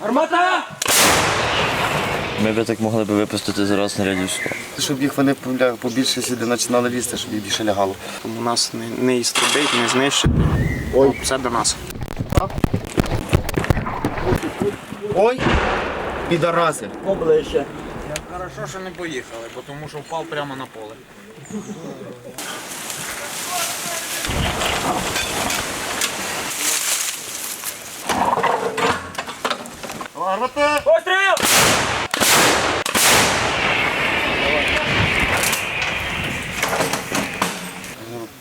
Армата! Ми б так могли б випустити зараз снарядів 100. Щоб їх вони побільше сюди починали лізти, щоб їх більше лягало. Тому нас не, не істребить, не знищить. Ой. Все до нас. Ой! Підараси! Поближче. Хорошо, що не поїхали, бо тому що впав прямо на поле. Постріл!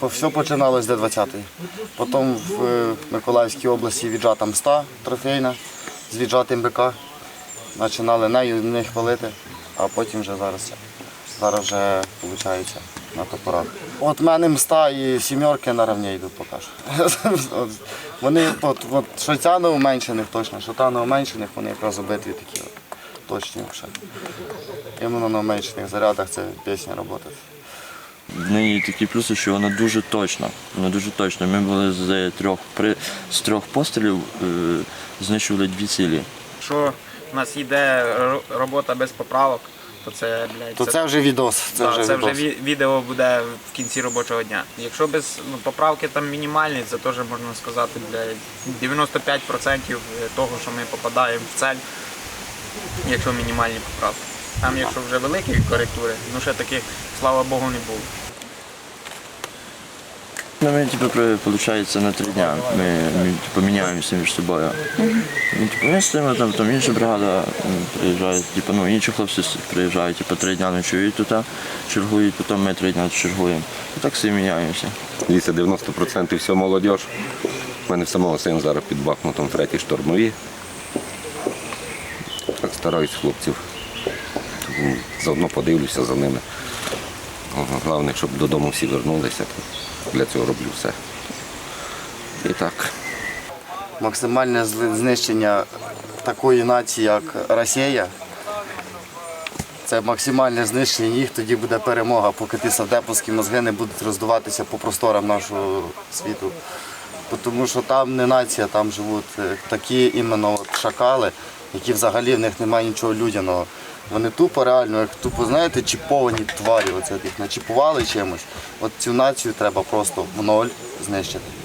Все починалось з Д-20. Потім в е, Миколаївській області віджата мста трофейна з віджатим БК. Починали нею не хвалити, а потім вже зараз. Зараз вже виходить на топорах. От в мене мста і сімерки наравні йдуть поки що. От Вони, от, от, що ця на уменшених точно, що та на уменшених, вони якраз обидві такі от, точні взагалі. Іменно на уменшених зарядах це пісня роботи. В неї такі плюси, що вона дуже точна. Вона дуже точна. Ми були з трьох, при, з трьох пострілів е, знищували дві цілі. Якщо у нас йде робота без поправок, то це, блядь, То це вже відос. Це Да, вже це вже відос. ві- відео буде в кінці робочого дня. Якщо без ну, поправки там мінімальні, це теж можна сказати, блядь, 95% того, що ми попадаємо в цель, якщо мінімальні поправки. Там, якщо вже великі коректури, ну ще таких, слава Богу, не було. Ну, ми, типу, виходить, на три дня. Ми, ми типу, міняємося між собою. Ну, типу, ми стоїмо там, там інша бригада приїжджає, типу, ну, інші хлопці приїжджають, типу, три дня ночують тут, чергують, потім ми три дня чергуємо. І так всі міняємося. Дивіться, 90% все молодь. У мене в самого син зараз під Бахмутом третій штурмові. Так стараюсь хлопців. Заодно подивлюся за ними. Головне, щоб додому всі вернулися. Для цього роблю все. І так. Максимальне знищення такої нації, як Росія. Це максимальне знищення їх, тоді буде перемога, поки ті савдеповські мозги не будуть роздуватися по просторам нашого світу. Тому що там не нація, там живуть е, такі іменно шакали, які взагалі в них немає нічого людяного. Вони тупо реально, як тупо, знаєте, чіповані тварі, оце їх начіпували чимось. От цю націю треба просто в ноль знищити.